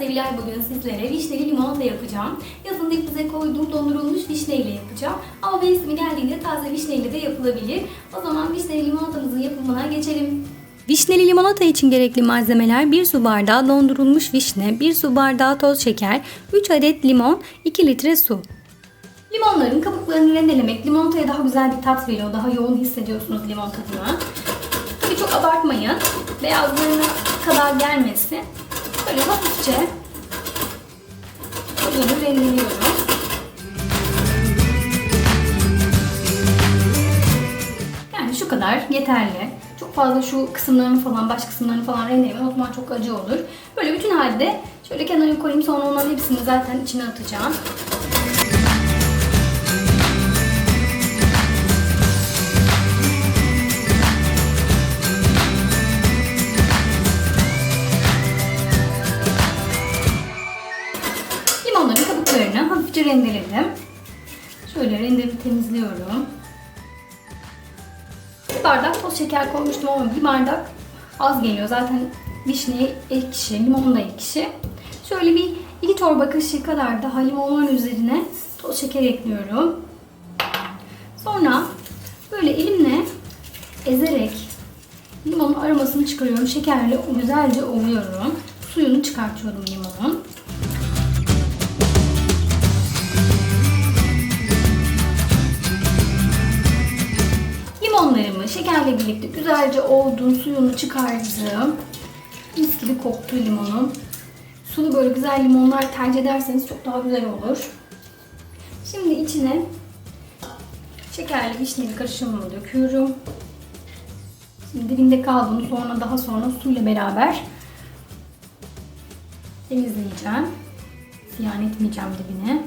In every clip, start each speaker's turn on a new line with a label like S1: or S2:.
S1: Gülay bugün sizlere vişneli limonata yapacağım. Yazın dipbize koyduğum dondurulmuş vişne ile yapacağım. Ama mevsimi geldiğinde taze vişne ile de yapılabilir. O zaman vişneli limonatamızın yapımına geçelim. Vişneli limonata için gerekli malzemeler 1 su bardağı dondurulmuş vişne, 1 su bardağı toz şeker, 3 adet limon, 2 litre su. Limonların kabuklarını rendelemek limonataya daha güzel bir tat veriyor. Daha yoğun hissediyorsunuz limon tadını. Tabii çok abartmayın. Beyazlarına kadar gelmesin. Böyle hafifçe uzunu rendeliyorum. Yani şu kadar yeterli. Çok fazla şu kısımlarını falan, baş kısımlarını falan rendelemeyin. O zaman çok acı olur. Böyle bütün halde şöyle kenara koyayım. Sonra onların hepsini zaten içine atacağım. Rendeledim. Şöyle rendemi temizliyorum. Bir bardak toz şeker koymuştum ama bir bardak az geliyor. Zaten vişne ekşi, limon da ekşi. Şöyle bir iki çorba kaşığı kadar daha limonların üzerine toz şeker ekliyorum. Sonra böyle elimle ezerek limonun aromasını çıkarıyorum. Şekerle güzelce ovuyorum. Suyunu çıkartıyorum limonun. Şekerle birlikte güzelce ovdum, suyunu çıkardım. Mis gibi koktu limonum. Sulu böyle güzel limonlar tercih ederseniz çok daha güzel olur. Şimdi içine şekerli vişneli karışımımı döküyorum. Şimdi dibinde kaldım. Sonra daha sonra suyla beraber temizleyeceğim. Ziyan etmeyeceğim dibine.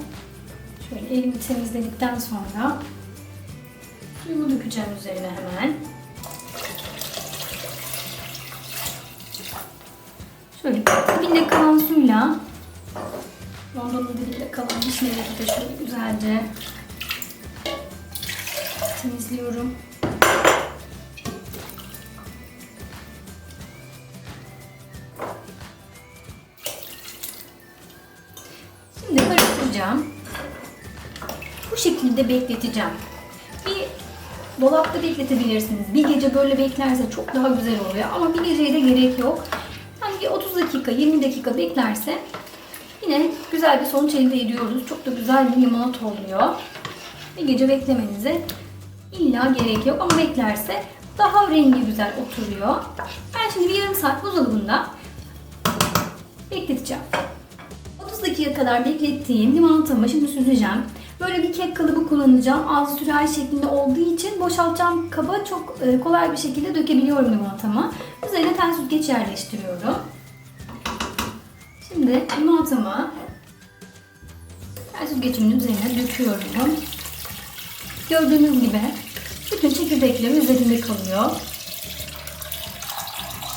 S1: Şöyle elimi temizledikten sonra Suyumu dökeceğim üzerine hemen. Şöyle dibinde kalan suyla rondonun dibinde kalan vişneleri de şöyle güzelce temizliyorum. Şimdi karıştıracağım. Bu şekilde bekleteceğim. Dolapta bekletebilirsiniz. Bir gece böyle beklerse çok daha güzel oluyor. Ama bir geceye de gerek yok. Yani bir 30 dakika, 20 dakika beklerse yine güzel bir sonuç elde ediyoruz. Çok da güzel bir limonata oluyor. Bir gece beklemenize illa gerek yok ama beklerse daha rengi güzel oturuyor. Ben şimdi bir yarım saat buzdolabında bekleteceğim. 30 dakika kadar beklettiğim limonatamı şimdi süzeceğim. Böyle bir kek kalıbı kullanacağım. Ağzı sürahi şeklinde olduğu için boşaltacağım kaba çok e, kolay bir şekilde dökebiliyorum limonatamı. Üzerine tel süzgeç yerleştiriyorum. Şimdi limonatamı tel süzgecimin üzerine döküyorum. Gördüğünüz gibi bütün çekirdekleri üzerinde kalıyor.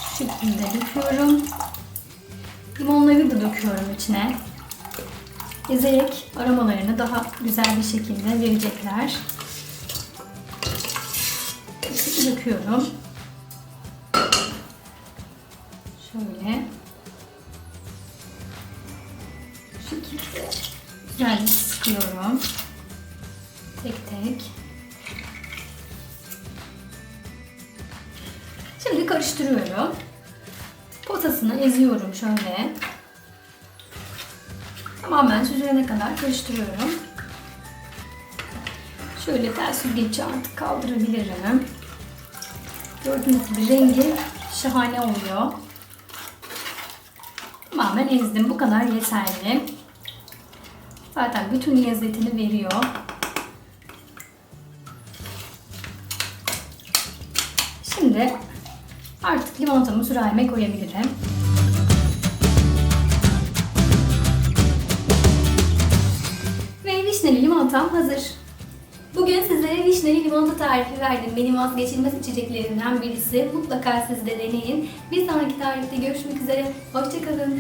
S1: Şu şekilde döküyorum. Limonları da döküyorum içine ezerek aromalarını daha güzel bir şekilde verecekler. Döküyorum. Şöyle. Şu şekilde güzelce sıkıyorum. Tek tek. Şimdi karıştırıyorum. Potasını eziyorum şöyle. Tamamen süzülene kadar karıştırıyorum. Şöyle tel süzgeci artık kaldırabilirim. Gördüğünüz gibi rengi şahane oluyor. Tamamen ezdim. Bu kadar yeterli. Zaten bütün lezzetini veriyor. Şimdi artık limonatamı sürahime koyabilirim. Vişneli limonatam hazır. Bugün sizlere vişneli limonata tarifi verdim. Benim vazgeçilmez içeceklerimden birisi. Mutlaka siz de deneyin. Bir sonraki tarifte görüşmek üzere. Hoşçakalın.